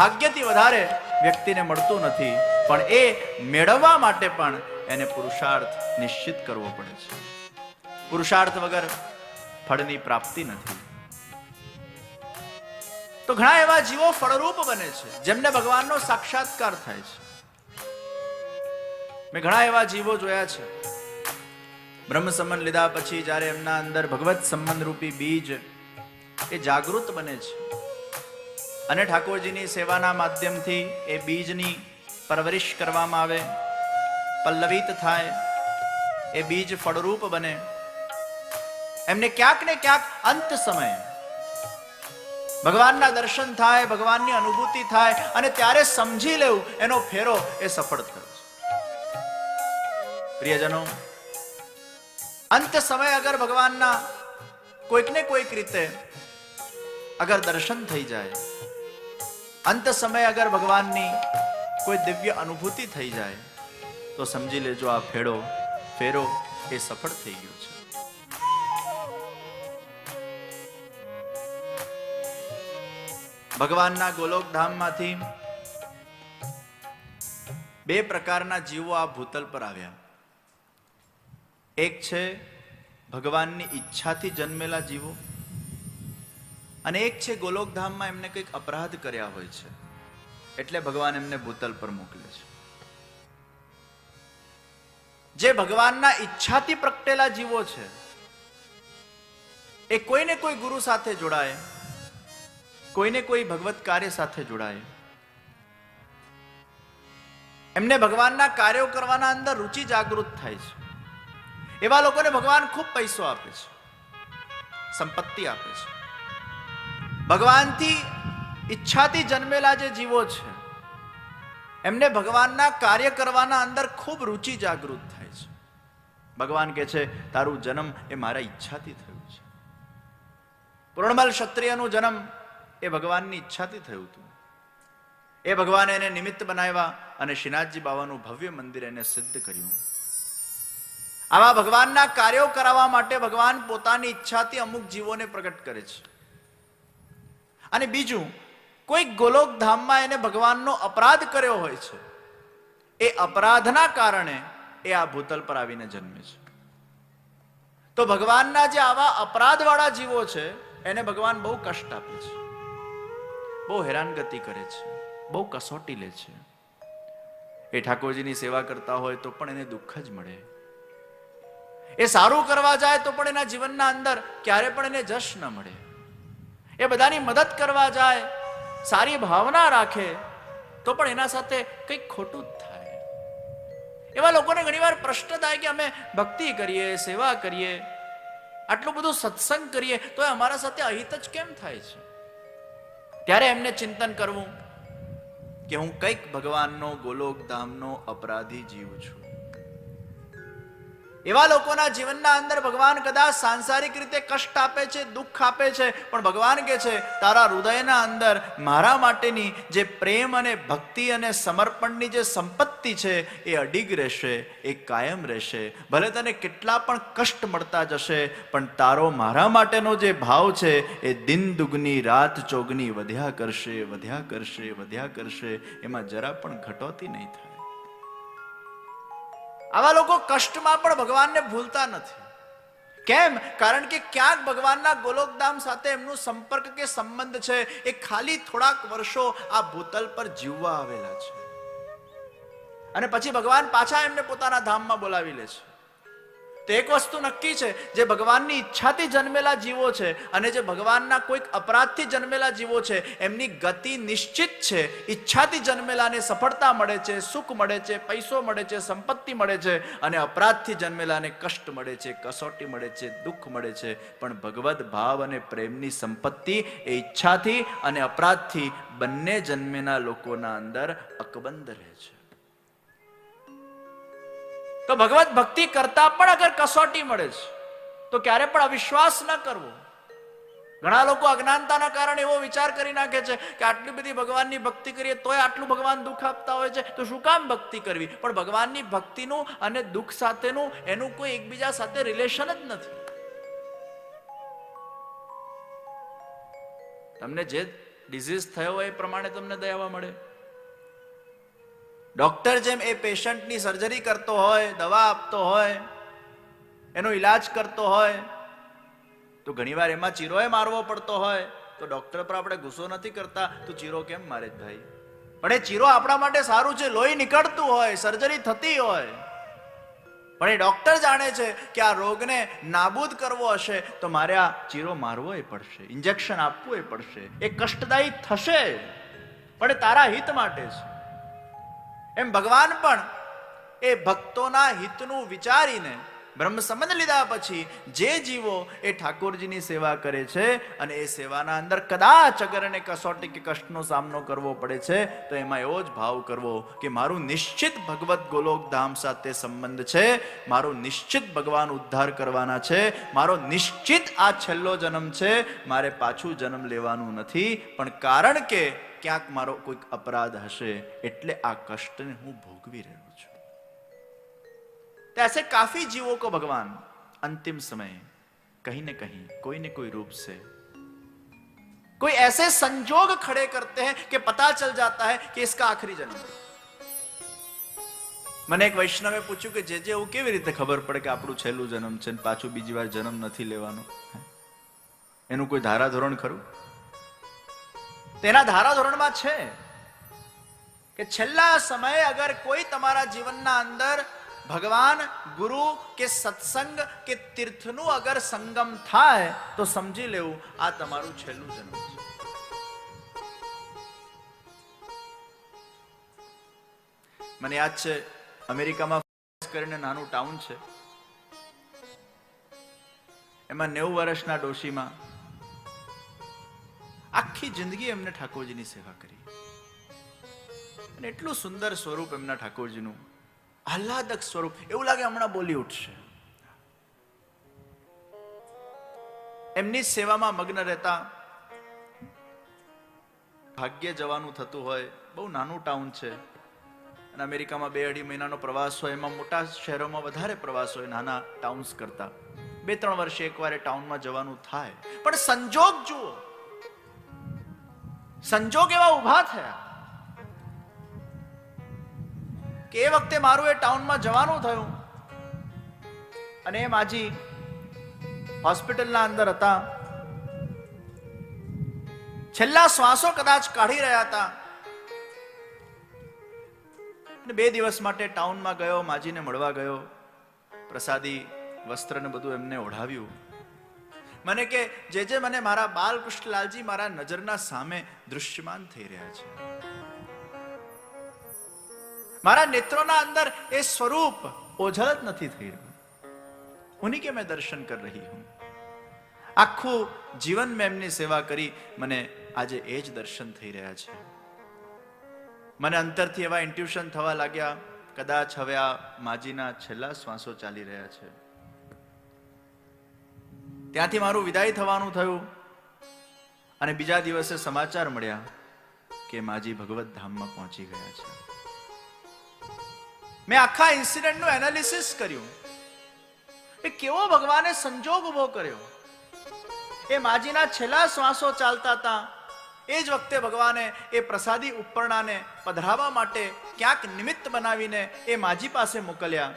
ભાગ્યથી વધારે વ્યક્તિને મળતું નથી, પણ એ મેળવવા માટે પણ એને પુરુષાર્થ નિશ્ચિત કરવો પડે છે. પુરુષાર્થ વગર ફળની પ્રાપ્તિ નથી. તો ઘણા એવા જીવો ફળરૂપ બને છે, જેમને ભગવાનનો સાક્ષાત્કાર થાય છે. મેં ઘણા એવા જીવો જોયા છે. બ્રહ્મ સંબંધ લીધા પછી જ્યારે એમના અંદર ભગવત સંબંધ રૂપી બીજ એ જાગૃત બને છે. અને ઠાકોરજીની સેવાના માધ્યમથી એ બીજની પરવરિશ કરવામાં આવે, પલ્લવિત થાય, એ બીજ ફળરૂપ બને. એમને ક્યાંક ને ક્યાંક અંત સમયે ભગવાનના દર્શન થાય, ભગવાનની અનુભૂતિ થાય અને ત્યારે સમજી લેવું, એનો ફેરો એ સફળ થયો પ્રિયજનો, અંત સમય અગર ભગવાનના કોઈક ને કોઈક રીતે અગર દર્શન થઈ જાય અંત સમય અગર ભગવાનની કોઈ દિવ્ય અનુભૂતિ થઈ જાય, તો સમજી લેજો આ ફેડો ફેરો એ સફળ થઈ ગયો છે. ભગવાનના ગોલોક ધામમાંથી બે પ્રકારના જીવો આ ભૂતલ પર આવ્યા. એક છે ભગવાનની ઈચ્છાથી જન્મેલા જીવો અને એક છે ગોલોકધામમાં એમને કંઈક અપરાધ કર્યા હોય છે. એટલે ભગવાન એમને ભૂતલ પર મોકલે છે. જે ભગવાનના ઈચ્છાથી પ્રગટેલા જીવો છે, એ કોઈને કોઈ ગુરુ સાથે જોડાય, કોઈને કોઈ ભગવત કાર્ય સાથે જોડાય. એમને ભગવાનના કાર્યો કરવાના અંદર રુચિ જાગૃત થાય છે. એવા લોકોને ભગવાન ખૂબ પૈસો આપે છે, સંપત્તિ આપે છે. ભગવાનથી ઈચ્છાથી જન્મેલા જે જીવો છે, એમને ભગવાનના કાર્ય કરવાના અંદર ખૂબ રુચિ જાગૃત થાય છે. ભગવાન કહે છે, તારું જન્મ એ મારા ઈચ્છાથી થયું છે. પૂર્ણમલ ક્ષત્રિયનું જન્મ એ ભગવાનની ઈચ્છાથી થયું હતું. એ ભગવાને એને નિમિત્ત બનાવ્યા અને શ્રીનાથજી બાવાનું ભવ્ય મંદિર એને સિદ્ધ કર્યું. આવા ભગવાનના કાર્યો કરાવવા માટે ભગવાન પોતાની ઈચ્છાથી અમુક જીવોને પ્રગટ કરે છે. અને બીજું, કોઈ ગોલોક ધામમાં એને ભગવાનનો અપરાધ કર્યો હોય છે, એ અપરાધના કારણે એ આ ભૂતલ પર આવીને જન્મે છે. તો ભગવાનના જે આવા અપરાધવાળા જીવો છે, એને ભગવાન બહુ કષ્ટ આપે છે. બહુ હેરાનગતિ કરે છે. બહુ કસોટી લે છે. એ ઠાકોરજીની સેવા કરતા હોય તો પણ એને દુઃખ જ મળે. એ સારું કરવા જાય તો પણ એના જીવનના અંદર ક્યારે પણ એને જશ ન મળે. એ બધાની મદદ કરવા જાય, સારી ભાવના રાખે, તો પણ એના સાથે કંઈક ખોટું જ થાય. એવા લોકોને ઘણીવાર પ્રશ્ન થાય કે અમે ભક્તિ કરીએ, સેવા કરીએ, આટલું બધું સત્સંગ કરીએ, તો અમારા સાથે અહિત જ કેમ થાય છે? ત્યારે એમને ચિંતન કરવું કે હું કંઈક ભગવાનનો ગોલોક ધામનો અપરાધી જીવ છું. એવા લોકોના જીવનના અંદર ભગવાન કદાચ સાંસારિક રીતે કષ્ટ આપે છે, દુઃખ આપે છે, પણ ભગવાન કહે છે, તારા હૃદયના અંદર મારા માટેની જે પ્રેમ અને ભક્તિ અને સમર્પણની જે સંપત્તિ છે, એ અડીગ રહેશે, એ કાયમ રહેશે. ભલે તને કેટલા પણ કષ્ટ મળતા જશે, પણ તારો મારા માટેનો જે ભાવ છે, એ દિન દુગની, રાત ચોગની વધ્યા કરશે વધ્યા કરશે વધ્યા કરશે. એમાં જરા પણ ઘટોતી નહીં થાય. આવા લોકો કષ્ટમાં પણ ભગવાનને ભૂલતા નથી. કેમ? કારણ કે ક્યાંક ભગવાનના ગોલોકધામ સાથે એમનું સંપર્ક કે સંબંધ છે એ ખાલી થોડાક વર્ષો આ ભૂતલ પર જીવવા આવેલા છે. અને પછી ભગવાન પાછા એમને પોતાના ધામમાં બોલાવી લે છે. તો એક વસ્તુ નક્કી છે, જે ભગવાનની ઈચ્છાથી જન્મેલા જીવો છે અને જે ભગવાનના કોઈક અપરાધથી જન્મેલા જીવો છે, એમની ગતિ નિશ્ચિત છે. ઈચ્છાથી જન્મેલાને સફળતા મળે છે, સુખ મળે છે, પૈસો મળે છે, સંપત્તિ મળે છે અને અપરાધથી જન્મેલાને કષ્ટ મળે છે, કસોટી મળે છે, દુઃખ મળે છે. પણ ભગવદ્ ભાવ અને પ્રેમની સંપત્તિ એ ઈચ્છાથી અને અપરાધથી બંને જન્મેના લોકોના અંદર અકબંધ રહે છે. તો ભગવત ભક્તિ કરતા પણ અગર કસોટી મળે છે, તો ક્યારે પણ અવિશ્વાસ ન કરવો. ઘણા લોકો અજ્ઞાનતાના કારણે એવો વિચાર કરી નાખે છે કે આટલી બધી ભગવાનની ભક્તિ કરીએ તોય આટલું ભગવાન દુઃખ આપતા હોય છે, તો શું કામ ભક્તિ કરવી? પણ ભગવાનની ભક્તિનું અને દુઃખ સાથેનું એનું કોઈ એકબીજા સાથે રિલેશન જ નથી. તમને જે ડિઝીઝ થયો હોય એ પ્રમાણે તમને દયાવા મળે. ડોક્ટર જેમ એ પેશન્ટની સર્જરી કરતો હોય, દવા આપતો હોય, એનો ઈલાજ કરતો હોય, તો ઘણીવાર એમાં ચીરોએ મારવો પડતો હોય. તો ડોક્ટર પર આપણે ગુસ્સો નથી કરતા, તો ચીરો કેમ મારે જ ભાઈ? પણ એ ચીરો આપણા માટે સારું છે, લોહી નીકળતું હોય, સર્જરી થતી હોય. પણ એ ડોક્ટર જાણે છે કે આ રોગને નાબૂદ કરવો હશે, તો મારે આ ચીરો મારવો એ પડશે, ઇન્જેક્શન આપવું એ પડશે. એ કષ્ટદાયી થશે. પણ એ તારા હિત માટે છે. એમ ભગવાન પણ એ ભક્તોના હિતનું વિચારીને બ્રહ્મ સંબંધ લીધા પછી જે જીવો એ ઠાકોરજીની સેવા કરે છે અને એ સેવાના અંદર કદાચ અગર એને કસોટી કે કષ્ટનો સામનો કરવો પડે છે, તો એમાં એવો જ ભાવ કરવો કે મારું નિશ્ચિત ભગવત ગોલોક ધામ સાથે સંબંધ છે, મારો નિશ્ચિત ભગવાન ઉદ્ધાર કરવાના છે, મારો નિશ્ચિત આ છેલ્લો જન્મ છે, મારે પાછું જન્મ લેવાનું નથી, પણ કારણ કે ક્યાંક મારો કોઈક અપરાધ હશે, એટલે આ કષ્ટને હું ભોગવી રહ્યો तो ऐसे काफी जीवों को भगवान अंतिम समय कहीं न कहीं कोई न कोई रूप से कोई ऐसे संजोग खड़े करते हैं कि पता चल जाता है कि इसका आखिरी जन्म है મને એક વૈષ્ણવે પૂછ્યું કે જે જે એવું કેવી રીતે ખબર પડે કે આપણું છેલ્લું જન્મ છે ને પાછું બીજી વાર જન્મ નથી લેવાનો એનું કોઈ ધારાધોરણ ખરું તેના ધારાધોરણમાં છે કે છેલ્લા સમયે અગર કોઈ તમારા જીવનના અંદર ભગવાન ગુરુ કે સત્સંગ કે તીર્થનું અગર સંગમ થાય તો સમજી લેવું આ તમારું છેલ્લું જન્મ મને યાદ છે અમેરિકામાં કરીને નાનું ટાઉન છે એમાં નેવું વર્ષના ડોશીમાં આખી જિંદગી એમને ઠાકોરજીની સેવા કરી. અને એટલું સુંદર સ્વરૂપ એમના ઠાકોરજીનું આહલાદક સ્વરૂપ. એવું લાગે હમણાં બોલી ઉઠશે એમની સેવામાં મગ્ન રહેતા ભાગ્ય જવાનું થતું હોય, બહુ નાનું ટાઉન છે. અને અમેરિકામાં બે અઢી મહિનાનો પ્રવાસ હોય, એમાં મોટા શહેરોમાં વધારે પ્રવાસ હોય, નાના ટાઉન્સ કરતા. બે ત્રણ વર્ષે એકવાર ટાઉનમાં જવાનું થાય. પણ સંજોગ જુઓ. સંજોગ એવા ઊભા થયા. કે એ વખતે મારું એ ટાઉનમાં જવાનું થયું. અને એ માજી હોસ્પિટલના અંદર હતા. છેલ્લા શ્વાસો કદાચ કાઢી રહ્યા હતા. બે દિવસ માટે ટાઉનમાં ગયો, માજીને મળવા ગયો. પ્રસાદી, વસ્ત્ર ને બધું એમને ઓઢાવ્યું. મને કે જે જે મને મારા બાલકૃષ્ણલાલજી મારા નજરના સામે દૃશ્યમાન થઈ રહ્યા છે. મારા નેત્રોના અંદર એ સ્વરૂપ ઓઝલ જ નથી થઈ રહ્યું. ઉની કે મેં દર્શન કરી રહી હું. આખું જીવન મેં એમની સેવા કરી, મને આજે એ જ દર્શન થઈ રહ્યા છે. મને અંતરથી એવા ઇન્ટ્યુશન થવા લાગ્યા, કદાચ હવે આ માજીના છેલ્લા શ્વાસો ચાલી રહ્યા છે. ત્યાંથી મારું વિદાય થવાનું થયું અને બીજા દિવસે સમાચાર મળ્યા કે માજી ભગવત ધામમાં પહોંચી ગયા છે. મેં આખા ઇન્સિડન્ટનું એનાલિસિસ કર્યું. એ કેવો ભગવાને સંજોગ ઊભો કર્યો. એ માજીના છેલ્લા શ્વાસો ચાલતા હતા. એ જ વખતે ભગવાને એ પ્રસાદી ઉપરણાને પધરાવવા માટે ક્યાંક નિમિત્ત બનાવીને એ માજી પાસે મોકલ્યા.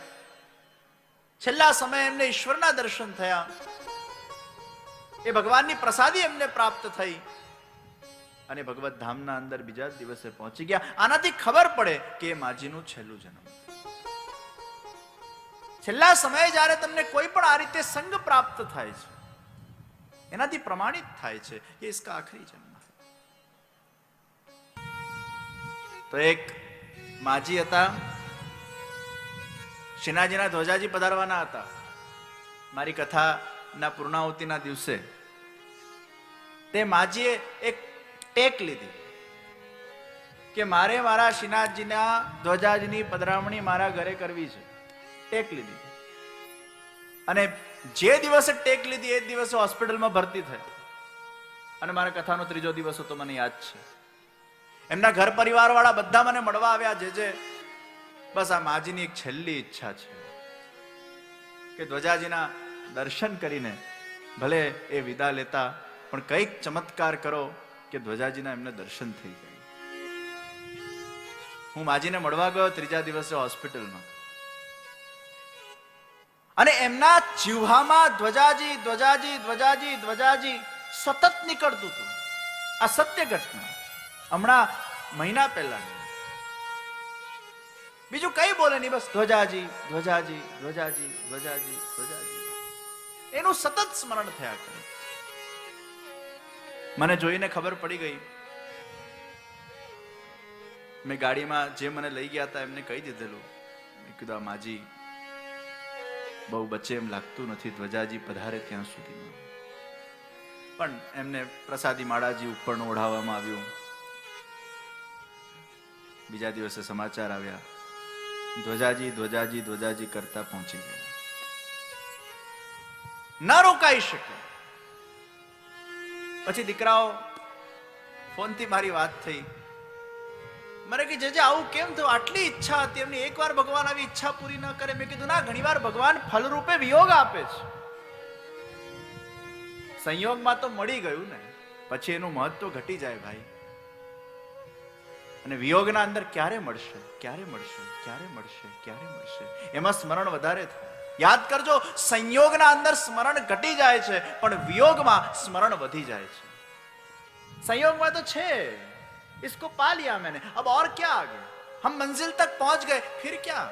છેલ્લા સમયે એમને ઈશ્વરના દર્શન થયા. એ ભગવાનની પ્રસાદી એમને પ્રાપ્ત થઈ. અને ભગવત ધામના અંદર બીજા દિવસે પહોંચી ગયા. આનાથી ખબર પડે કે એ માજીનું છેલ્લું જન્મ. છેલ્લા સમયે જ્યારે તમને કોઈ પણ આ રીતે સંગ પ્રાપ્ત થાય છે, એનાથી પ્રમાણિત થાય છે, એ ઇસકા આખરી જન્મ તો એક માજી હતા, શિનાજીના ધ્વજાજી પધારવાના હતા. મારી કથાના પૂર્ણાહુતિના દિવસે તે માજીએ એક ટેક લીધી કે મારે મારા શ્રીનાથજીના ધ્વજાજીની પધરામણી મારા ઘરે કરવી છે. ટેક લીધી. અને જે દિવસે ટેક લીધી એ દિવસે હોસ્પિટલમાં ભરતી થઈ. અને મારા કથાનો ત્રીજો દિવસ હતો, મને યાદ છે. એમના ઘર પરિવાર વાળા બધા મને મળવા આવ્યા જે જે. બસ આ માજીની એક છેલ્લી ઈચ્છા છે. કે ધ્વજાજીના દર્શન કરીને ભલે એ વિદા લેતા, પણ કંઈક ચમત્કાર કરો કે ધ્વજાજીના એમને દર્શન થઈ જાય. હું માજીને મળવા ગયો ત્રીજા દિવસે હોસ્પિટલમાં. અને એમના જીવહામાં ધ્વજાજી ધ્વજાજી ધ્વજાજી ધ્વજાજી સતત નીકળતું હતું. આ સત્ય ઘટના. હમણાં મહિના પહેલા બીજું કઈ બોલે નહીં, બસ ધ્વજાજી ધ્વજાજી ધ્વજાજી ધ્વજાજી ધ્વજાજી. એનું સતત સ્મરણ થયા કરે. મને જોઈને ખબર પડી ગઈ. મેં ગાડીમાં જે મને લઈ ગયા હતા એમને કહી દીધેલું. મેં કીધું માજી બહુ બચે એમ લાગતું નથી, ધ્વજાજી પધારે ત્યાં સુધી પણ એમને પ્રસાદી માળાજી ઉપર ઓઢાવવામાં આવ્યું. બીજા દિવસે સમાચાર આવ્યા. ધ્વજાજી ધ્વજાજી ધ્વજાજી કરતા પહોંચી ગયા. ના રોકાઈ શકે. પછી દીકરાઓ ફોનથી મારી વાત થઈ. મારે કે જજે આવું કેમ થયું? આટલી ઈચ્છા હતી. એમની એકવાર ભગવાન આવી ઈચ્છા પૂરી ન કરે. મેં કીધું, ના, ઘણીવાર ભગવાન ફલરૂપે વિયોગ આપે છે. સંયોગમાં તો મળી ગયું ને. પછી એનું મહત્વ ઘટી જાય ભાઈ. અને વિયોગના અંદર ક્યારે મળશે? ક્યારે મળશે? ક્યારે મળશે? ક્યારે મળશે? એમાં સ્મરણ વધારે થાય. યાદ કરજો, સંયોગના અંદર સ્મરણ ઘટી જાય છે, પણ વિયોગમાં સ્મરણ વધી જાય છે. સંયોગમાં તો છે. इसको पा लिया मैंने अब और क्या आगे हम मंजिल तक पहुंच गए फिर क्या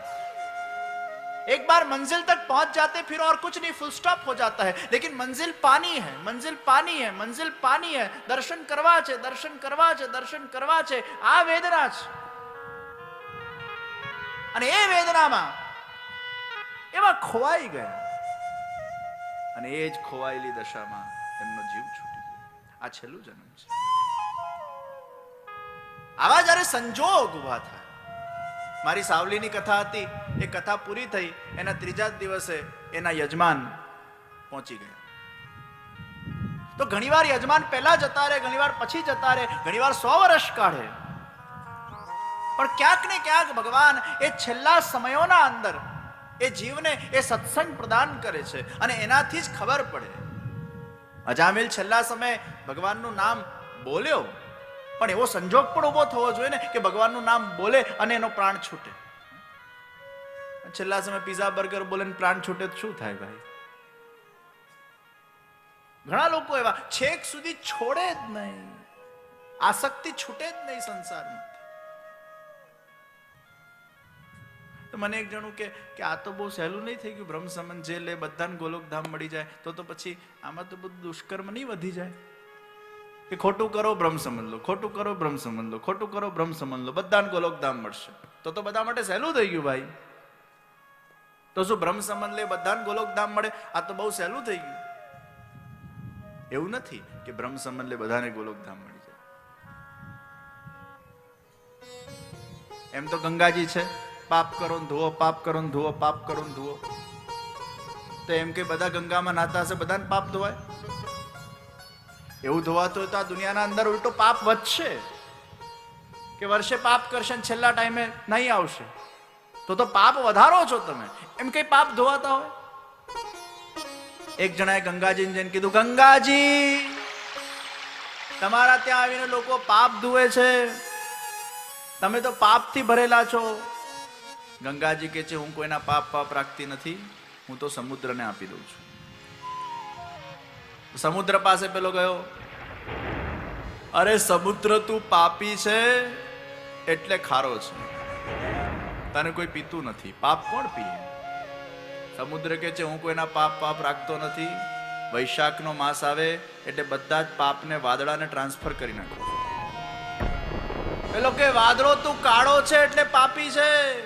एक बार मंजिल तक पहुंच जाते फिर और कुछ नहीं फुल स्टॉप हो जाता है लेकिन मंजिल पानी है मंजिल पानी है मंजिल पानी है दर्शन करवा છે દર્શન કરવા છે દર્શન કરવા છે આ વેદના છે અને એ વેદનામાં એમાં ખોવાઈ ગયા અને એ જ ખોવાયેલી દશામાં એમનો જીવ છૂટી ગયો આ છેલ્લું જન્મ છે આવા જ્યારે સંજોગ ઊભા થાય. મારી સાવલીની કથા હતી, એ કથા પૂરી થઈ, એના ત્રીજા જ દિવસે એના યજમાન પહોંચી ગયા. તો ઘણીવાર યજમાન પહેલા જતા રહે, ઘણીવાર પછી જતા રહે, ઘણીવાર સો વર્ષ કાઢે. પણ ક્યાંક ને ક્યાંક ભગવાન એ છેલ્લા સમયોના અંદર એ જીવને એ સત્સંગ પ્રદાન કરે છે અને એનાથી જ ખબર પડે. અજામિલ છેલ્લા સમયે ભગવાનનું નામ બોલ્યો. પણ એવો સંજોગ પણ ઊભો થવો જોઈએ ને કે ભગવાનનું નામ બોલે અને એનો પ્રાણ છૂટે. છેલ્લા સમય પીઝા બર્ગર બોલે ને પ્રાણ છૂટે શું થાય ભાઈ? ઘણા લોકો એવા છેક સુધી છોડે જ નહીં. આસક્તિ છૂટે જ નહીં સંસારમાં. તો મને એક જણું કે કે આ તો બહુ સહેલું નહીં થઈ ગયું. બ્રહ્મ સંબંધ જે લે બધાને ગોલોકધામ મળી જાય, તો તો પછી આમાં તો બધું દુષ્કર્મ નહીં વધી જાય. કે ખોટું કરો બ્રહ્મ સંબંધ લો. ખોટું કરો બ્રહ્મ સંબંધ લો. ખોટું કરો બ્રહ્મ સંબંધ લો. બધાને ગોલોકધામ મળશે. તો તો બધા માટે સહેલું થઈ ગયું ભાઈ. તો શું બ્રહ્મ સંબંધ લે, બધાને ગોલોકધામ મળે? આ તો બહુ સહેલું થઈ ગયું. એવું નથી કે બ્રહ્મ સંબંધ લે, બધાને ગોલોકધામ મળી જાય. એમ તો ગંગાજી છે. પાપ કરો ને ધુઓ, પાપ કરો ને ધુઓ, પાપ કરો ને ધુઓ. તો એમ કે બધા ગંગામાં નાતા હશે, બધાને પાપ ધોવાય? એવું ધોવાતું તો આ દુનિયાના અંદર ઉલટો પાપ વધશે. કે વર્ષે પાપ કરશે ને છેલ્લા ટાઈમે નહીં આવશે. તો તો પાપ વધારો છો તમે. એમ કઈ પાપ ધોવાતા હોય? એક જણાએ ગંગાજીને જઈને કીધું, ગંગાજી, તમારા ત્યાં આવીને લોકો પાપ ધુએ છે. તમે તો પાપથી ભરેલા છો. ગંગાજી કે છે, હું કોઈના પાપ પાપ રાખતી નથી. હું તો સમુદ્રને આપી દઉં છું. સમુદ્ર પાસે પેલો ગયો. અરે, સમુદ્ર તું પાપી છે? એટલે ખારો છે. તને કોઈ પીતું નથી. પાપ કોણ પીએ? સમુદ્ર કે છે, હું કોઈના પાપ પાપ રાખતો નથી. વૈશાખનો માસ આવે એટલે બધા જ પાપને વાદળાને ટ્રાન્સફર કરી નાખો. પેલો કે, વાદળો તું કાળો છે એટલે પાપી છે.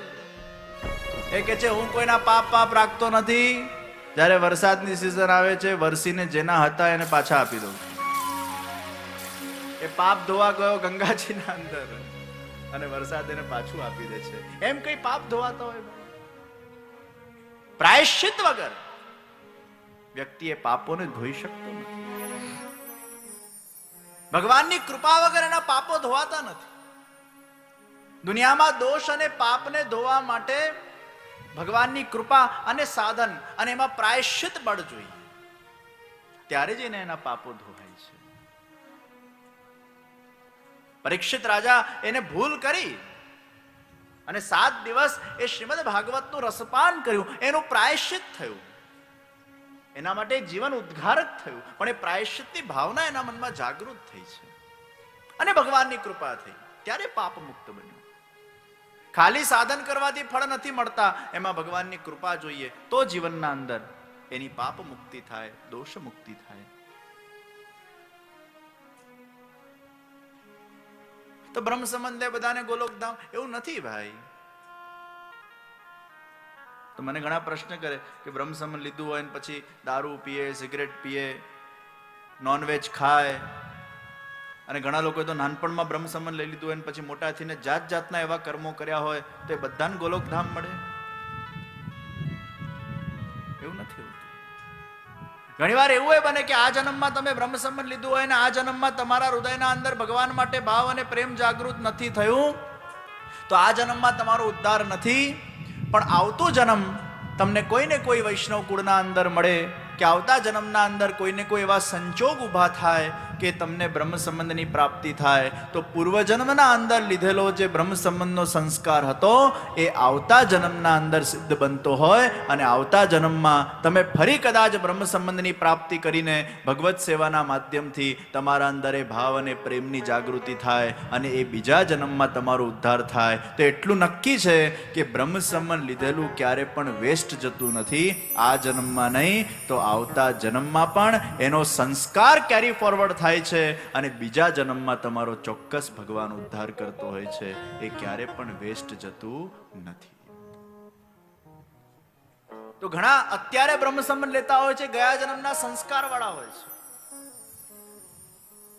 એ કે છે, હું કોઈના પાપ પાપ રાખતો નથી. જ્યારે વરસાદની સિઝન આવે છે, વરસીને જેના હતા એને પાછા આપી દઉં. એ પાપ ધોવા ગયો ગંગાજીના અંદર અને વરસાદ એને પાછું આપી દે છે. એમ કઈ પાપ ધોવાતા હોય પ્રાયશ્ચિત વગર વ્યક્તિ એ પાપોને ધોઈ શકતો નથી. ભગવાનની કૃપા વગર એના પાપો ધોવાતા નથી. દુનિયામાં દોષ અને પાપને ધોવા માટે ભગવાનની કૃપા અને સાધન અને એમાં પ્રાયશ્ચિત બળ જોઈએ. ત્યારે જઈને એના પાપો ધોવાય છે. પરીક્ષિત રાજા એને ભૂલ કરી અને સાત દિવસ એ શ્રીમદ ભાગવતનું રસપાન કર્યું. એનું પ્રાયશ્ચિત થયું. એના માટે જીવન ઉદ્ઘારક થયું. પણ એ પ્રાયશ્ચિતની ભાવના એના મનમાં જાગૃત થઈ છે. અને ભગવાનની કૃપા થઈ. ત્યારે પાપ મુક્ત બન્યું. ખાલી સાધન કરવાથી ફળ નથી મળતા, એમાં ભગવાનની કૃપા જોઈએ, તો જીવનના અંદર એની પાપ મુક્તિ થાય, દોષ મુક્તિ થાય. તો બ્રહ્મ સંબંધે બધાને ગોલોકધામ એવું નથી ભાઈ. તો મને ઘણા પ્રશ્ન કરે કે બ્રહ્મ સંબંધ લીધું હોય ને પછી દારૂ પીએ, સિગરેટ પીએ નોનવેજ ખાય અને ઘણા લોકોએ તો નાનપણમાં બ્રહ્મ સંબંધ લઈ લીધું હોય પછી મોટા થઈને જાત જાતના એવા કર્મો કર્યા હોય તો એ બધાને ગોલોકધામ મળે? એવું નથી હોતું. ઘણીવાર એવું એ બને કે આ જન્મમાં તમે બ્રહ્મ સંબંધ લીધું હોય અને આ જન્મમાં તમારા હૃદયના અંદર ભગવાન માટે ભાવ અને પ્રેમ જાગૃત નથી થયું, તો આ જન્મમાં તમારો ઉદ્ધાર નથી. પણ આવતો જન્મ તમને કોઈને કોઈ વૈષ્ણવ કુળના અંદર મળે. કે આવતા જન્મના અંદર કોઈને કોઈ એવા સંજોગ ઊભા થાય કે તમને બ્રહ્મ સંબંધની પ્રાપ્તિ થાય, તો પૂર્વજન્મના અંદર લીધેલો જે બ્રહ્મ સંબંધનો સંસ્કાર હતો, એ આવતા જન્મના અંદર સિદ્ધ બનતો હોય અને આવતા જન્મમાં તમે ફરી કદાચ બ્રહ્મ સંબંધની પ્રાપ્તિ કરીને ભગવત સેવાના માધ્યમથી તમારા અંદર એ ભાવ અને પ્રેમની જાગૃતિ થાય અને એ બીજા જન્મમાં તમારો ઉદ્ધાર થાય. તો એટલું નક્કી છે કે બ્રહ્મ સંબંધ લીધેલું ક્યારે પણ વેસ્ટ જતું નથી. આ જન્મમાં નહીં, તો આવતા જન્મમાં પણ એનો સંસ્કાર કેરી ફોરવર્ડ થાય છે અને બીજા જન્મમાં તમારો ચોક્કસ ભગવાન ઉદ્ધાર કરતો હોય છે. એ ક્યારે પણ વેસ્ટ જતું નથી. તો ઘણા અત્યારે બ્રહ્મ સંબંધ લેતા હોય છે, ગયા જન્મના સંસ્કાર વાળા હોય છે.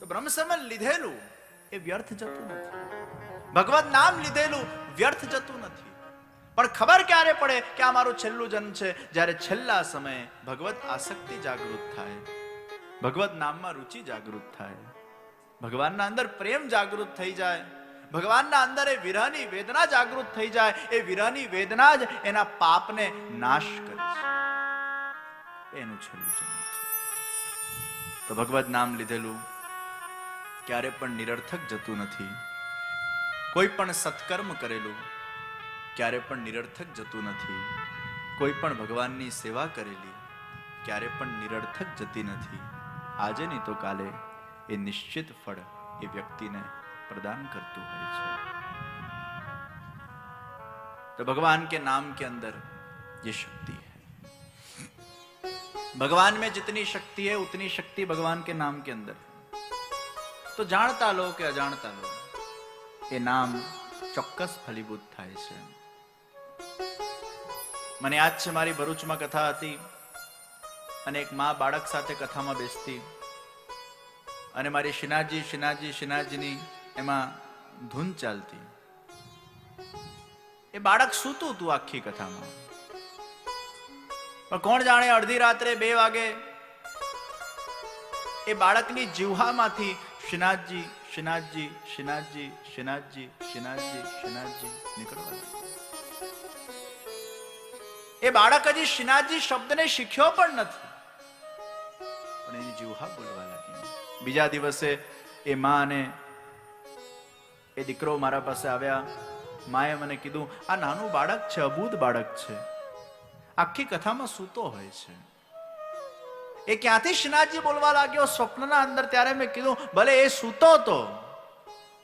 તો બ્રહ્મ સંબંધ લીધેલું એ વ્યર્થ જતું નથી. ભગવત નામ લીધેલું વ્યર્થ જતું નથી. પણ ખબર ક્યારે પડે કે આ મારું છેલ્લું જન્મ છે? જ્યારે છેલ્લા સમયે ભગવત આસક્તિ જાગૃત થાય. ભગવત નામમાં રુચિ જાગૃત થાય. ભગવાનના અંદર પ્રેમ જાગૃત થઈ જાય. ભગવાનના અંદર એ વિરહની વેદના જાગૃત થઈ જાય. એ વિરહની વેદના જ એના પાપને નાશ કરે છે. એનું છેલ્લું જન્મ છે. તો ભગવત નામ લીધેલું ક્યારે પણ નિરર્થક જતું નથી. કોઈ પણ સત્કર્મ કરેલું ક્યારે પણ નિરર્થક જતું નથી. કોઈ પણ ભગવાનની સેવા કરેલી, ક્યારે પણ નિરર્થક જતી નથી. આજે નહીં તો કાલે એ નિશ્ચિત ફળ એ વ્યક્તિને પ્રદાન કરતું હોય છે. તો ભગવાન કે નામ કે અંદર ये શક્તિ है भगवान में जितनी शक्ति है उतनी शक्ति भगवान के नाम के अंदर તો જાણતા લો કે અજાણતા લો, એ નામ ચોક્કસ ફલીભૂત થાય છે. મને યાદ છે મારી ભરૂચમાં કથા હતી અને એક મા બાળક સાથે કથામાં બેસતી. અને મારી શિનાજી શિનાજી, શિનાજીની એમાં ધૂન ચાલતી. એ બાળક સૂતું હતું આખી કથામાં. પણ કોણ જાણે અડધી રાત્રે બે વાગે એ બાળકની જીવહામાંથી શિનાજી શિનાજી શિનાજી શિનાજી શિનાજી શિનાજી નીકળવા. એ બાળક હજી શ્રીનાથજી શબ્દને શીખ્યો પણ નથી. પણ એની જીવહા બોલવા લાગી. બીજા દિવસે એ મા અને એ દીકરો મારા પાસે આવ્યા. માએ મને કીધું, આ નાનું બાળક છે, અભૂત બાળક છે. આખી કથામાં સૂતો હોય છે. એ ક્યાંથી શ્રીનાથજી બોલવા લાગ્યો? સ્વપ્નના અંદર ત્યારે મેં કીધું, ભલે એ સૂતો હતો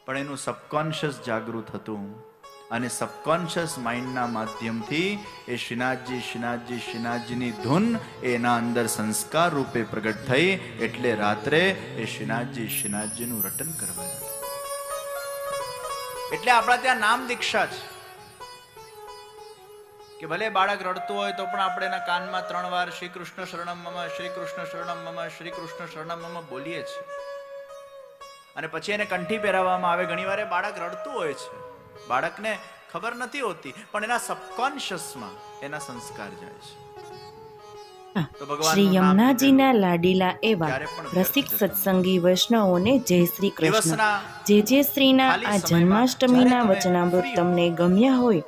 પણ એનું સબકોન્શિયસ જાગૃત હતું. અને સબકોન્શિયસ માઇન્ડના માધ્યમથી એ શ્રીનાથજી શ્રીનાથજી, શ્રીનાથજીની ધૂન એના અંદર સંસ્કાર રૂપે પ્રગટ થઈ એટલે રાત્રે એ શ્રીનાથજી, શ્રીનાથજીનું રટન કરવા એટલે આપણા ત્યાં નામ દીક્ષા છે. કે ભલે બાળક રડતું હોય તો પણ આપણે એના કાનમાં ત્રણ વાર શ્રી કૃષ્ણ શરણમ મમ શ્રી કૃષ્ણ શરણમ શ્રી કૃષ્ણ શરણમ બોલીએ છીએ. અને પછી એને કંઠી પહેરાવવામાં આવે. ઘણી વાર એ બાળક રડતું હોય છે. બાળકને ખબર નથી હોતી પણ એના સબકોન્શિયસમાં એના સંસ્કાર જાય છે. શ્રી યમુનાજીના લાડીલા એવા રસિક સત્સંગી વૈષ્ણવોને જય શ્રી કૃષ્ણ. જે જે શ્રીના આ જન્માષ્ટમીના વચનામૃત તમને ગમ્યા હોય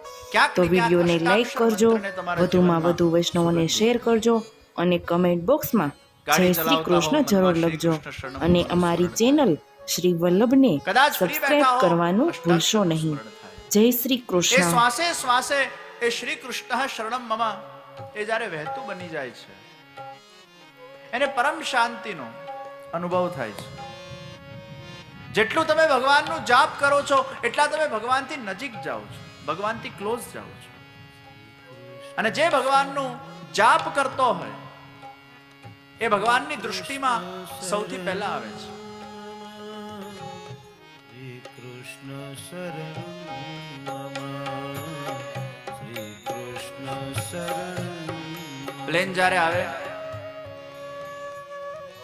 તો વિડીયોને લાઈક કરજો વધુમાં વધુ વૈષ્ણવોને શેર કરજો અને કમેન્ટ બોક્સમાં જય શ્રી કૃષ્ણ જરૂર લખજો અને અમારી ચેનલ શ્રી વલ્લભને કદાચ સબસ્ક્રાઇબ કરવાનું ભૂલશો નહીં. જય શ્રી એ કૃષ્ણ શ્વાસે શ્વાસે એ શ્રી કૃષ્ણ શરણમ મમા. એ જ્યારે વહેતું બની જાય છે એને પરમ શાંતિનો અનુભવ થાય છે. જેટલું તમે ભગવાનનું જાપ કરો છો એટલા તમે ભગવાનથી નજીક જાઓ છો ભગવાનથી ક્લોઝ જાઓ છો. અને જે ભગવાનનું જાપ કરતો હોય એ ભગવાનની દૃષ્ટિમાં સૌથી પહેલા આવે છે. કૃષ્ણ શરણ પ્લેન જ્યારે આવે,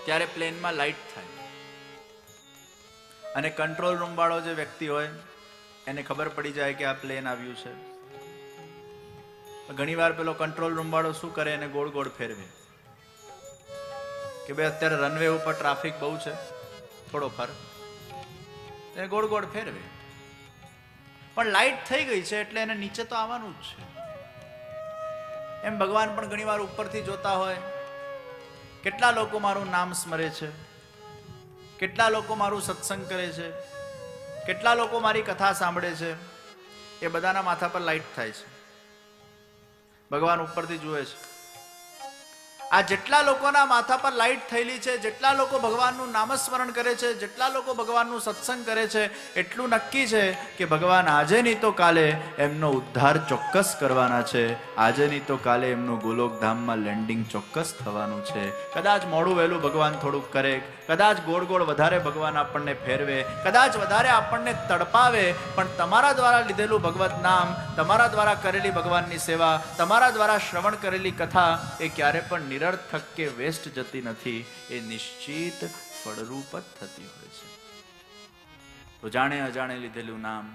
ત્યારે પ્લેનમાં લાઈટ થાય. અને કંટ્રોલ રૂમ વાળો જે વ્યક્તિ હોય, એને ખબર પડી જાય કે આ પ્લેન આવ્યું છે. ઘણીવાર પેલો કંટ્રોલ રૂમ વાળો શું કરે, એને ગોળ ગોળ ફેરવે. કે ભાઈ, અત્યારે રનવે ઉપર ટ્રાફિક બહુ છે, થોડો ફર. એને ગોળ ગોળ ફેરવે. પણ લાઈટ થઈ ગઈ છે, એટલે એને નીચે તો આવવાનું જ છે. એમ ભગવાન પણ ઘણીવાર ઉપરથી જોતા હોય, કેટલા લોકો મારું નામ સ્મરે છે? કેટલા લોકો મારું સત્સંગ કરે છે? કેટલા લોકો મારી કથા સાંભળે છે? એ બધાના માથા પર લાઈટ થાય છે. ભગવાન ઉપરથી જુએ છે. આ જેટલા લોકોના માથા પર લાઈટ થયેલી છે, જેટલા લોકો ભગવાનનું નામસ્મરણ કરે છે, જેટલા લોકો ભગવાનનું સત્સંગ કરે છે, એટલું નક્કી છે કે ભગવાન આજે નહીં તો કાલે એમનો ઉદ્ધાર ચોક્કસ કરવાના છે. આજે નહીં તો કાલે એમનું ગોલોકધામમાં લેન્ડિંગ ચોક્કસ થવાનું છે. કદાચ મોડું વહેલું ભગવાન થોડુંક કરે કદાચ ગોળ ગોળ વધારે ભગવાન આપણને ફેરવે, કદાચ વધારે આપણને તડપાવે, પણ તમારા દ્વારા લીધેલું ભગવત નામ, તમારા દ્વારા કરેલી ભગવાનની સેવા, તમારા દ્વારા શ્રવણ કરેલી કથા, એ ક્યારે પણ નિરર્થક કે વેસ્ટ જતી નથી. એ નિશ્ચિત ફળરૂપ જ થતી હોય છે. તો જાણે અજાણે લીધેલું નામ,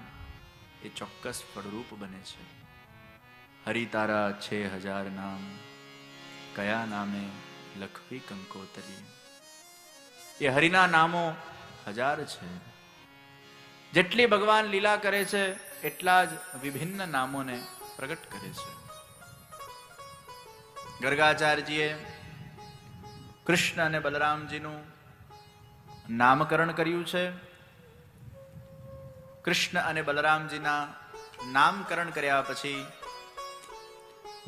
એ ચોક્કસ ફળરૂપ બને છે. હરિતારા છે હજાર નામ, કયા નામે લખવી કંકોતરી એ હરિના નામો હજાર છે. જેટલી ભગવાન લીલા કરે છે, એટલા જ વિભિન્ન નામોને પ્રગટ કરે છે. ગર્ગાચાર્યજીએ કૃષ્ણ અને બલરામજીનું નામકરણ કર્યું છે. કૃષ્ણ અને બલરામજીના નામકરણ કર્યા પછી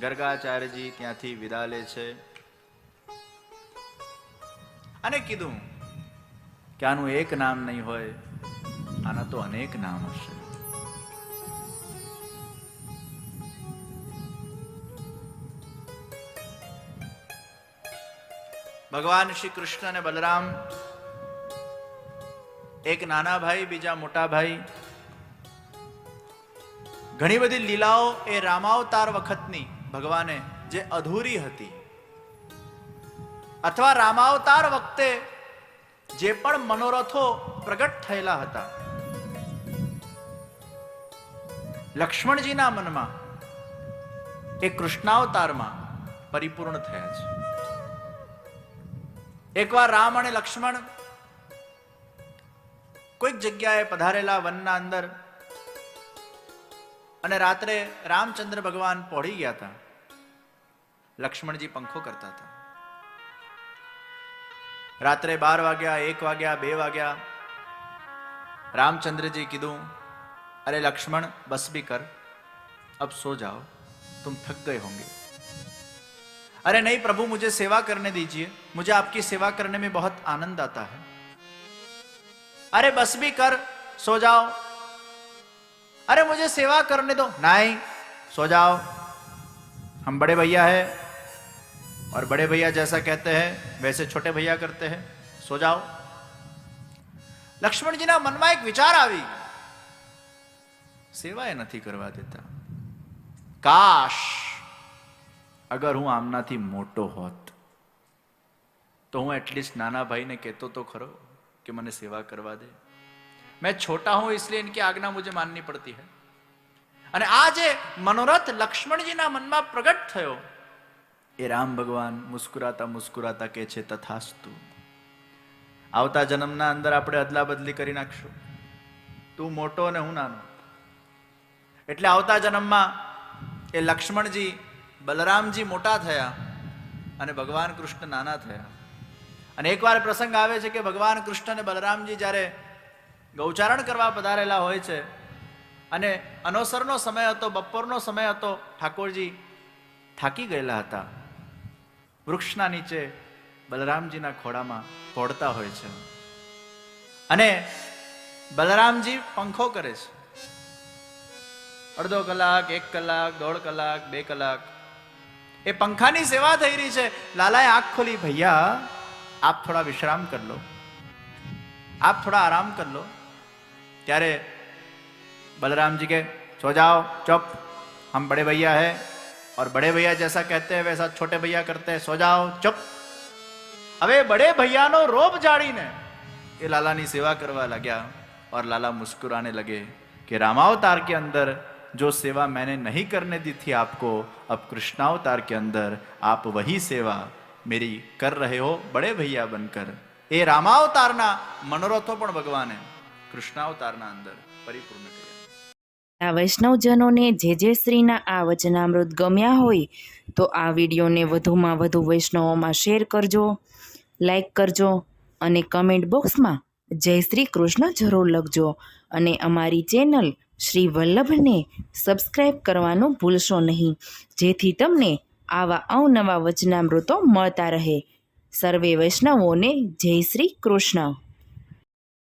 ગર્ગાચાર્યજી ત્યાંથી વિદા લે છે. અને કીધું કે આનું એક નામ નહીં હોય, આના તો અનેક નામ હશે. ભગવાન શ્રી કૃષ્ણ અને બલરામ, એક નાના ભાઈ, બીજા મોટા ભાઈ, ઘણી બધી લીલાઓ એ રામાવતાર વખતની ભગવાને જે અધૂરી હતી. અથવા રામાવતાર વખતે જે પણ મનોરથો પ્રગટ થયેલા હતા. લક્ષ્મણજીના મનમાં એ કૃષ્ણાવતારમાં પરિપૂર્ણ થયા છે. એકવાર રામ અને લક્ષ્મણ કોઈક જગ્યાએ પધારેલા વનના અંદર અને રાત્રે રામચંદ્ર ભગવાન પહોળી ગયા હતા. લક્ષ્મણજી પંખો કરતા હતા. રાત્રે બાર વાગ્યા એક વાગ્યા બે વાગ્યા रामचंद्र जी કીધું अरे लक्ष्मण बस भी कर अब सो जाओ तुम थक गए होंगे अरे नहीं प्रभु मुझे सेवा करने दीजिए मुझे आपकी सेवा करने में बहुत आनंद आता है अरे बस भी कर सो जाओ अरे मुझे सेवा करने दो नहीं सो जाओ हम बड़े भैया है और बड़े भैया जैसा कहते हैं वैसे छोटे भैया करते हैं सो जाओ લક્ષ્મણજીના મનમાં એક વિચાર આવી ગયો. સેવા એ નથી કરવા દેતા કાશ અગર હું આમનાથી મોટો હોત તો હું એટલીસ્ટ નાના ભાઈને કહેતો તો ખરો કે મને સેવા કરવા દે मैं छोटा हूं इसलिए इनकी आज्ञा मुझे माननी पड़ती है અને આ જે મનોરથ લક્ષ્મણજીના મનમાં પ્રગટ થયો એ રામ ભગવાન મુસ્કુરાતા મુસ્કુરાતા કે છે, તથાસ્તુ. આવતા જન્મના અંદર આપણે અદલા બદલી કરી નાખશું. તું મોટો અને હું નાનો. એટલે આવતા જન્મમાં એ લક્ષ્મણજી, બલરામજી મોટા થયા અને ભગવાન કૃષ્ણ નાના થયા. અને એકવાર પ્રસંગ આવે છે કે ભગવાન કૃષ્ણ અને બલરામજી જ્યારે ગૌચારણ કરવા પધારેલા હોય છે, અને અનોસરનો સમય હતો, બપોરનો સમય હતો, ઠાકોરજી થાકી ગયેલા હતા. વૃક્ષના નીચે બલરામજીના ખોડામાં ખોડતા હોય છે. અને બલરામજી પંખો કરે છે. અડધો કલાક, એક કલાક, દોઢ કલાક, બે કલાક. એ પંખાની સેવા થઈ રહી છે. લાલાએ આંખ ખોલી, ભૈયા, આપ થોડા વિશ્રામ કર લો. આપ થોડા આરામ કર લો. ત્યારે બલરામજી કે છો જાઓ, ચોપ હમ બડે ભૈયા હૈ. और बड़े भैया जैसा कहते हैं वैसा छोटे भैया करते हैं सो जाओ चुप હવે બડે ભૈયાનો રોબ જાળીને એ લાલાની સેવા કરવા લગ્યા और लाला मुस्कुराने लगे कि रामावतार के अंदर जो सेवा मैंने नहीं करने दी थी आपको अब कृष्णावतार के अंदर आप वही सेवा मेरी कर रहे हो बड़े भैया बनकर એ રામાવતારના મનોરથો પણ ભગવાને કૃષ્ણાવતારના અંદર પરિપૂર્ણ કર્યા આ વૈષ્ણવજનોને જે જે શ્રીના આ વચનામૃત ગમ્યા હોય, તો આ વિડીયોને વધુમાં વધુ વૈષ્ણવોમાં શેર કરજો, લાઈક કરજો અને કમેન્ટ બોક્સમાં જય શ્રી કૃષ્ણ જરૂર લખજો. અને અમારી ચેનલ શ્રી વલ્લભને સબસ્ક્રાઈબ કરવાનું ભૂલશો નહીં, જેથી તમને આવા અવનવા વચનામૃતો મળતા રહે. સર્વે વૈષ્ણવોને જય શ્રી કૃષ્ણ.